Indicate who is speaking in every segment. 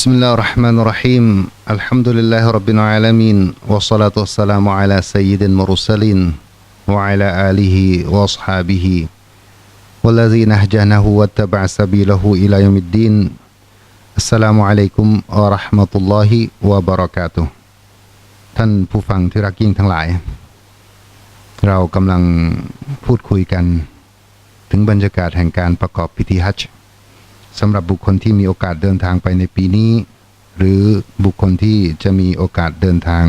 Speaker 1: بسم الله الرحمن الرحيم الحمد لله رب العالمين والصلاة والسلام على سيد المرسلين وعلى آله وأصحابه والذين اهجنه واتبع سبيله إلى يوم الدين السلام عليكم ورحمة الله وبركاته ท่านผู้ฟังที่รักยิ่งทั้งหลาย เรากำลังพูดคุยกัน ถึงบรรยากาศแห่งการประกอบพิธีฮัจญ์ สำหรับบุคคลที่มีโอกาสเดินทางไปในปีนี้ หรือบุคคลที่จะมีโอกาสเดินทาง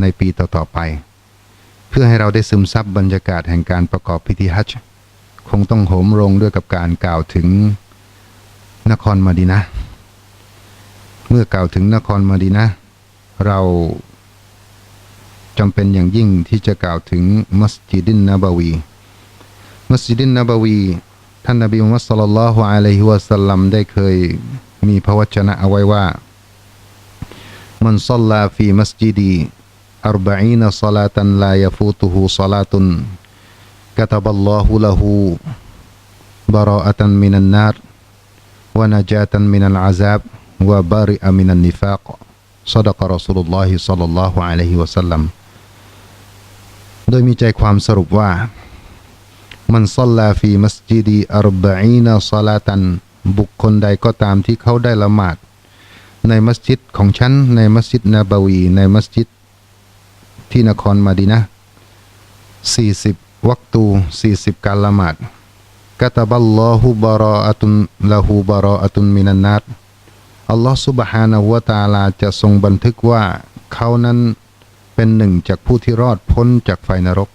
Speaker 1: ในปีต่อๆไป เพื่อให้เราได้ซึมซับบรรยากาศแห่งการประกอบพิธีฮัจญ์คงต้องโหมโรงด้วยกับการกล่าวถึงนครมาดีนะ เมื่อกล่าวถึงนครมาดีนะเราจำเป็นอย่างยิ่งที่จะกล่าวถึงมัสยิดินนบาวี มัสยิดินนบาวี ท่านนบีมุฮัมมัดสลลัลลอฮุอะลัยฮิวะสัลลัมได้เคยมีพระวจนะเอาไว้ว่ามันซัลลาฟีมัสยิดีอัรบะอีนซลาตันลายฟูตุฮูซลาตุนกะตับัลลอฮุละฮูบะรออะตันมินันนารวะนะจาตันมินัลอาซาบวะบาริอะมินันนิฟากซะดะกะรอซูลุลลอฮิศ็อลลัลลอฮุอะลัยฮิวะสัลลัมโดยมีใจความสรุปว่า มันซอลลาฟีมัสยิดีอัรบะอีนาซาลาตัน บุคคลใดก็ตามที่เขาได้ละหมาด ในมัสยิดของฉัน ในมัสยิดนาบาวี ในมัสยิดที่นครมาดีนะ40วักตู40การละหมาดกะตบัลลอฮุบารออะตุนละฮูบารออะตุนมินันนัดอัลลอฮฺสุบฮานะฮูวะตาลาจะทรงบันทึกว่าเขานั้นเป็นหนึ่งจากผู้ที่รอดพ้นจากไฟนรก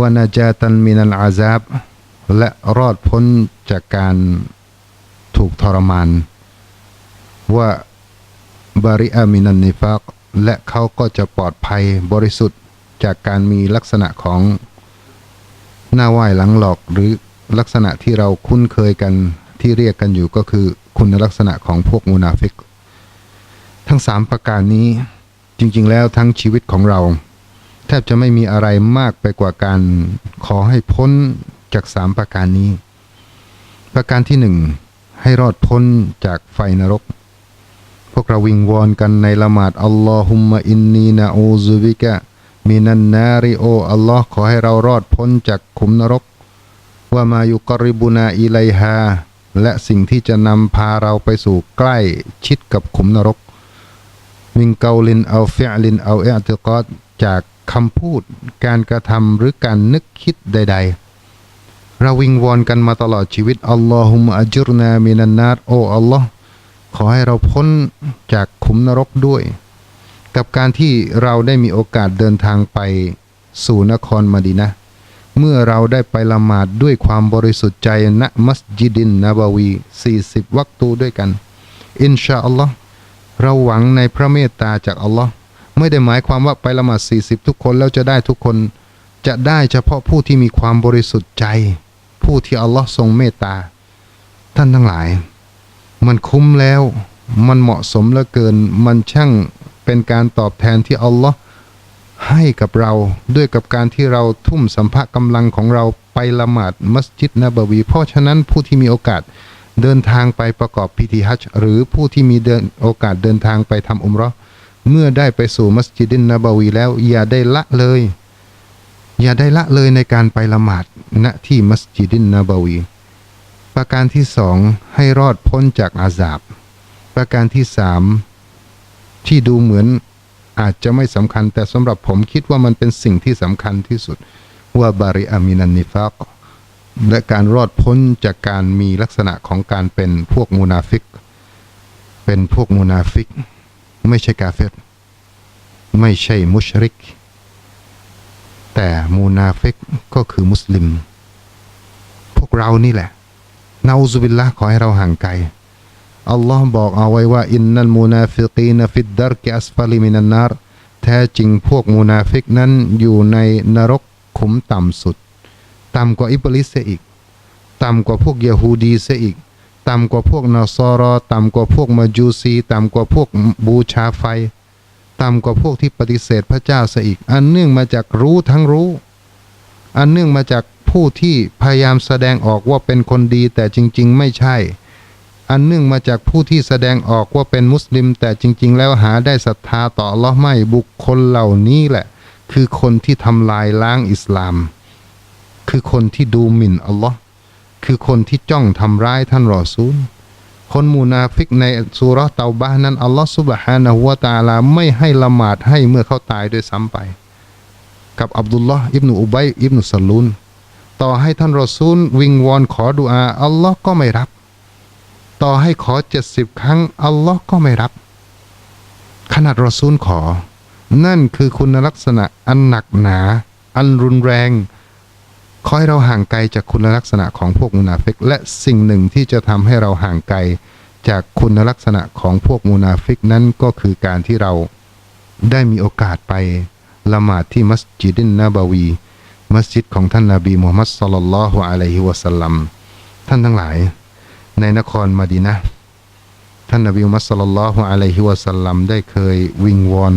Speaker 1: วานาจาตันมินัลอาซาบและรอดพ้นจากการถูกทรมานว่าบาริอามินันนิฟากและเขาก็จะปลอดภัยบริสุทธิ์จากการมีลักษณะของหน้าไหว้หลังหลอกหรือลักษณะที่เราคุ้นเคยกันที่เรียกกันอยู่ก็คือคุณลักษณะของพวกมูนาฟิก ทั้งสามประการนี้จริง ๆ แล้วทั้งชีวิตของเรา แทบจะไม่มีอะไรมากไปกว่าการขอให้พ้นจากสามประการนี้ ประการที่หนึ่งให้รอดพ้นจากไฟนรก พวกเราวิงวอนกันในละหมาดอัลลอฮุมะอินนีนาอูซุบิกะมินันนาริโออัลลอฮ์ขอให้เรารอดพ้นจากขุมนรกว่ามายุกริบุนาอิไลฮาและสิ่งที่จะนำพาเราไปสู่ใกล้ชิดกับขุมนรก มิงเกาลินเอาเฟลินเอาเอติกอดจาก คำพูด การกระทำหรือการนึกคิดใด ๆ เราวิงวอนกันมาตลอดชีวิตอัลลอฮุมอัจุรนามินันนาตโออัลลอฮ์ขอให้เราพ้นจากขุมนรกด้วย กับการที่เราได้มีโอกาสเดินทางไปสู่นครมดีนะ เมื่อเราได้ไปละหมาดด้วยความบริสุทธิ์ใจณมัสยิดินนบาวี 40 วักตูด้วยกัน อินชาอัลลอฮ์เราหวังในพระเมตตาจากอัลลอฮ์ ไม่ได้หมายความว่าไปละหมาด40 ทุกคนแล้วจะได้ทุกคนจะได้เฉพาะผู้ที่มีความบริสุทธิ์ใจ ผู้ที่อัลลอฮ์ทรงเมตตา ท่านทั้งหลาย มันคุ้มแล้ว มันเหมาะสมเหลือเกิน มันช่างเป็นการตอบแทนที่อัลลอฮ์ให้กับเราด้วยกับการที่เราทุ่มสัมภะกำลังของเราไปละหมาดมัสยิดนบวี เพราะฉะนั้นผู้ที่มีโอกาสเดินทางไปประกอบพิธีฮัจจ์หรือผู้ที่มีเดินโอกาสเดินทางไปทำอุมรอ เมื่อได้ไปสู่มัสยิดินนบวีแล้ว อย่าได้ละเลย อย่าได้ละเลยในการไปละหมาดณที่มัสยิดินนบวี ประการที่สองให้รอดพ้นจากอาซาบ ประการที่สามที่ดูเหมือนอาจจะไม่สำคัญแต่สำหรับผมคิดว่ามันเป็นสิ่งที่สำคัญที่สุดว่าบาริอามินันนิฟากและการรอดพ้นจากการมีลักษณะของการเป็นพวกมูนาฟิก เป็นพวกมูนาฟิก ไม่ใช่กาเฟตไม่ใช่มุชริก แต่มูนาฟิกก็คือมุสลิม พวกเรานี่แหละนาอุบิลละขอให้เราห่างไกลอัลลอฮ์บอกเอาไว้ว่าอินนัลมูนาฟิกีนฟิดดารกอัสฟาลิมินันนารแท้จริงพวกมูนาฟิกนั้นอยู่ในนรกขุมต่ำสุด ต่ำกว่าอิบลิสเสียอีก ต่ำกว่าพวกเยฮูดีเสียอีก ต่ำกว่าพวกนาซอรอ ต่ำกว่าพวกมาจูซี ต่ำกว่าพวกบูชาไฟ ต่ำกว่าพวกที่ปฏิเสธพระเจ้าเสียอีก อันเนื่องมาจากรู้ทั้งรู้ อันเนื่องมาจากผู้ที่พยายามแสดงออกว่าเป็นคนดีแต่จริง ๆ ไม่ใช่ อันเนื่องมาจากผู้ที่แสดงออกว่าเป็นมุสลิม แต่จริง ๆ แล้วหาได้ศรัทธาต่อลอไม่บุคคลเหล่านี้แหละ คือคนที่ทำลายล้างอิสลาม คือคนที่ดูหมิ่นอัลลอฮ์ คือคนที่จ้องทำร้ายท่านรอซูล คนมูนาฟิกในสุรเตาบะนั้นอัลลอฮ์ซุบฮานะฮูวะตะอาลาไม่ให้ละหมาดให้เมื่อเขาตายด้วยซ้ำไป กับอับดุลลอฮ์อิบนุอุบัยอิบนุสลูนต่อให้ท่านรอซูล วิงวอนขอดุอาอัลลอฮ์ก็ไม่รับ ต่อให้ขอเจ็ดสิบครั้งอัลลอฮ์ก็ไม่รับ ขนาดรอซูลขอ นั่นคือคุณลักษณะอันหนักหนา อันรุนแรง ขอให้เราห่างไกลจากคุณลักษณะของพวกมุนาฟิก และสิ่งหนึ่งที่จะทำให้เราห่างไกลจากคุณลักษณะของพวกมุนาฟิกนั้นก็คือการที่เราได้มีโอกาสไปละหมาดที่มัสยิดินนาบาวี มัสยิดของท่านนาบีมูฮัมมัดสลลัลลอฮุอะลัยฮิวะสัลลัมท่านทั้งหลาย ในนครมาดีนะท่านนบีมุฮัมมัดสลลัลลอฮุอะลัยฮิวะสัลลัมได้เคยวิงวอน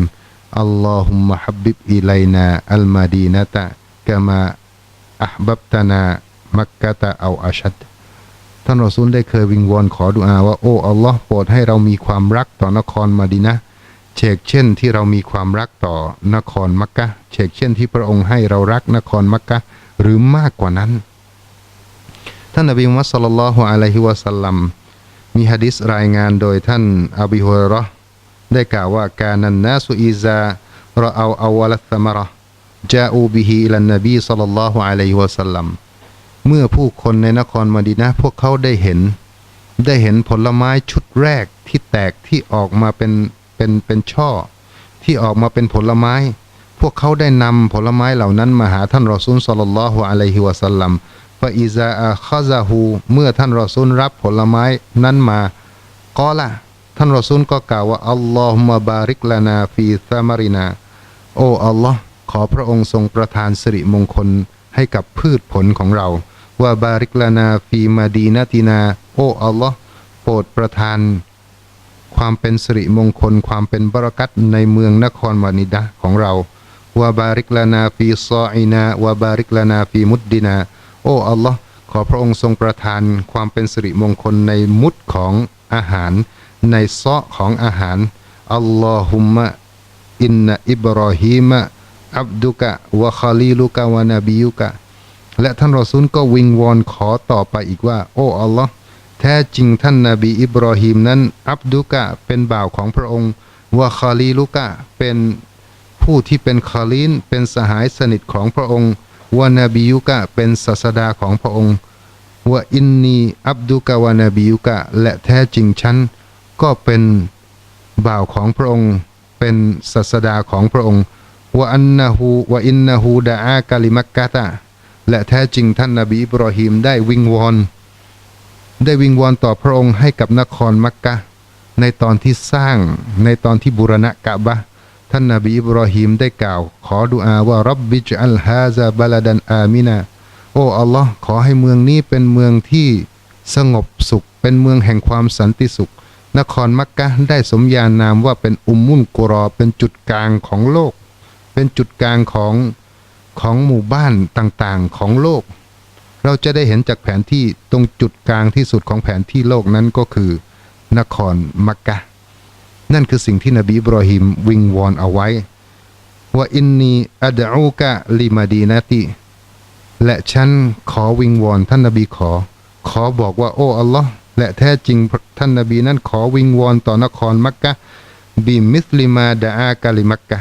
Speaker 1: อัลลอฮุมะฮับบิบอิไลนาอัลมาดีนะตะกะมา อับับตนามักกะตะเอาอาชัดท่านรอซูลได้เคยวิงวอนขอดุอาว่าโอ้อัลลอฮ์โปรดให้เรามีความรักต่อนครมาดีนะเชกเช่นที่เรามีความรักต่อนครมักกะเชกเช่นที่พระองค์ให้เรารักนครมักกะหรือมากกว่านั้น ท่านนบีมุฮัมมัดสลลัลลอฮุอะลัยฮิวะสัลลัมมีฮะดิษรายงานโดยท่านอบีฮุรราะห์ได้กล่าวว่าการนันนาสุอิซารอเอาอาวลัตมะระ จาอูบิฮิอิลันนบีสัลลัลลอฮุอะลัยฮิวะสัลลัมเมื่อผู้คนในนครมดีนะพวกเขาได้เห็น ได้เห็นผลไม้ชุดแรกที่แตกที่ออกมาเป็นเป็นเป็นช่อ ที่ออกมาเป็นผลไม้ พวกเขาได้นำผลไม้เหล่านั้นมาหาท่านรอซูลสัลลัลลอฮุอะลัยฮิวะสัลลัมฟาอิซาอาคาซาฮูเมื่อท่านรอซูลรับผลไม้นั้นมาก็ละท่านรอซูลก็กล่าวว่าอัลลอฮุมะบาริกลานาฟีซามารินาโอ้อัลลอฮ์ ขอพระองค์ทรงประทานสิริมงคลให้กับพืชผลของเรา ว่าบาริกลานาฟีมาดีนาตินา โอ้อัลลอฮ์โปรดประทาน ความเป็นสิริมงคล ความเป็นบรากัตในเมืองนครวานิดะของเราวาบาริกลานาฟีซออินาวาบาริกลานาฟีมุดดินา โอ้อัลลอฮ์ขอพระองค์ทรงประทานความเป็นสิริมงคลในมุดของอาหาร ในซอของอาหารอัลลอฮุมะอินนอิบรอฮีมะ อับดุกะวะคาลีลุกะวะนาบียุกะ และท่านรอซูลก็วิงวอนขอต่อไปอีกว่า โอ้อัลลอฮ์แท้จริงท่านนาบีอิบรอฮีมนั้น อับดุกะเป็นบ่าวของพระองค์วะคาลีลุกะเป็นผู้ที่เป็นคาลีนเป็นสหายสนิทของพระองค์วะนาบียุกะเป็นศาสดาของพระองค์ว่าอินนีอับดุกะวะนาบียุกะ และแท้จริงฉันก็เป็นบ่าวของพระองค์ เป็นศาสดาของพระองค์ ว่าอันนะฮูว่าอินนะฮูดาอากาลิมักกะตะและแท้จริงท่านนบีอิบรอฮีมได้วิงวอนได้วิงวอนต่อพระองค์ให้กับนครมักกะในตอนที่สร้างในตอนที่บูรณะกะบะท่านนบีอิบรอฮีมได้กล่าว ขอดุอาว่ารับบิจอัลฮาซาบาลดันอามินาโอ้อัลลอฮ์ขอให้เมืองนี้เป็นเมืองที่สงบสุข เป็นเมืองแห่งความสันติสุข นครมักกะได้สมญานามว่าเป็นอุมมุนกุรอเป็นจุดกลางของโลก เป็นจุดกลางของของหมู่บ้านต่างๆของโลก เราจะได้เห็นจากแผนที่ตรงจุดกลางที่สุดของแผนที่โลกนั้นก็คือนครมักกะ นั่นคือสิ่งที่นบีบรอฮิมวิงวอนเอาไว้ว่าอินนีอัดอูกะลิมาดีนาติและฉันขอวิงวอนท่านนบีขอ ขอบอกว่าโอ้อัลลอฮ์และแท้จริงท่านนบีนั้นขอวิงวอนต่อนครมักกะบิมิสลิมาดาอากาลิมักกะ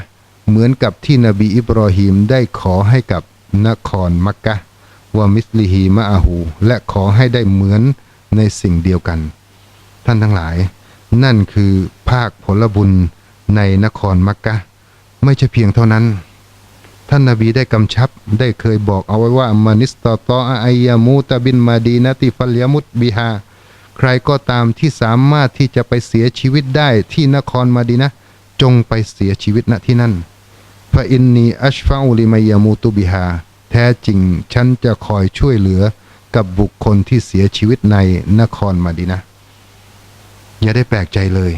Speaker 1: เหมือนกับที่นบีอิบรอฮีมได้ขอให้กับนครมักกะว่ามิสลิฮีมะอาหู และขอให้ได้เหมือนในสิ่งเดียวกัน ท่านทั้งหลาย นั่นคือภาคผลบุญในนครมักกะ ไม่ใช่เพียงเท่านั้น ท่านนาบีได้กำชับได้เคยบอกเอาไว้ว่ามานิสตอตออายามูตะบินมาดีนติฟัลยมุตบิฮาใครก็ตามที่สามารถที่จะไปเสียชีวิตได้ที่นครมาดีนะ จงไปเสียชีวิตณที่นั่น ฟาอินนีอัชฟาอุลิมายามูตุบิฮาแท้จริงฉันจะคอยช่วยเหลือกับบุคคลที่เสียชีวิตในนครมาดีนะ อย่าได้แปลกใจเลย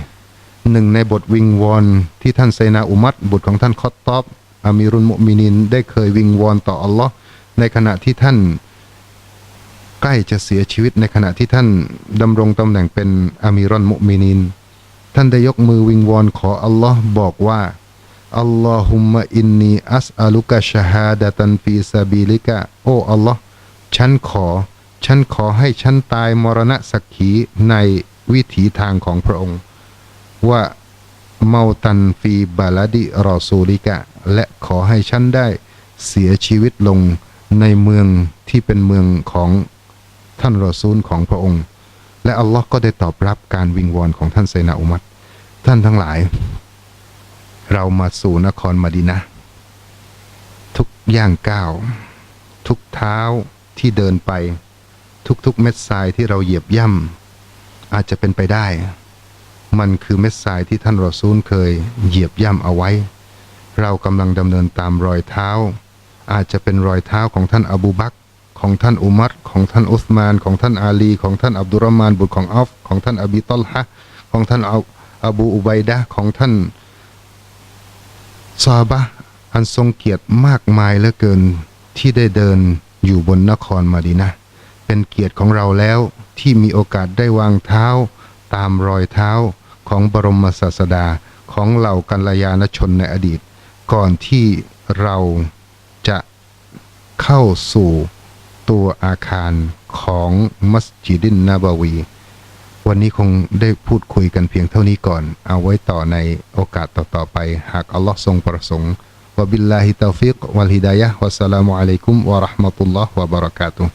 Speaker 1: หนึ่งในบทวิงวอนที่ท่านไซนาอุมัดบุตรของท่านคอตตอบอามีรุนมุมินินได้เคยวิงวอนต่ออัลลอฮ์ในขณะที่ท่านใกล้จะเสียชีวิตในขณะที่ท่านดำรงตำแหน่งเป็นอามีรอนมุมินิน ท่านได้ยกมือวิงวอนขออัลลอฮ์บอกว่า อัลลอฮุมะอินนีอัสอาลุกะชะฮาดะตันฟีซาบิลิกะโอ้อัลลอฮ์ฉันขอ ฉันขอให้ฉันตายมรณะสักขีในวิถีทางของพระองค์ ว่าเมาตันฟีบาลาดิรอซูลิกะ และขอให้ฉันได้เสียชีวิตลงในเมืองที่เป็นเมืองของท่านรอซูลของพระองค์ และอัลลอฮ์ก็ได้ตอบรับการวิงวอนของท่านไซนาอุมัตท่านทั้งหลาย เรามาสู่นครมดีนะทุกย่างก้าว ทุกเท้าที่เดินไป ทุกๆเม็ดทรายที่เราเหยียบย่ำอาจจะเป็นไปได้ มันคือเม็ดทรายที่ท่านรอซูลเคย เหยียบย่ำเอาไว้ เรากำลังดำเนินตามรอยเท้า อาจจะเป็นรอยเท้าของท่านอบูบักของท่านอุมัรของท่านอุสมาน ของท่านอาลี ของท่านอับดุลรมานบุตรของอัฟของท่านอบีตอลฮะของท่านอาอบูอุบัยดะของท่าน ซาบะอันทรงเกียรติมากมายเหลือเกินที่ได้เดินอยู่บนนครมาดีนะเป็นเกียรติของเราแล้วที่มีโอกาสได้วางเท้า ตามรอยเท้าของบรมศาสดาของเหล่ากัลยาณชนในอดีต ก่อนที่เราจะเข้าสู่ตัวอาคารของมัสยิดินนาบาวี วันนี้คงได้พูดคุยกันเพียงเท่านี้ก่อน เอาไว้ต่อในโอกาสต่อๆไป หากอัลลอฮ์ทรงประสงค์วะบิลลาฮิตาฟิกวัลฮิดายะฮ์วัสสลามุอะลัยกุมวะราะห์มะตุลลอฮ์วะบะเราะกาตุฮ์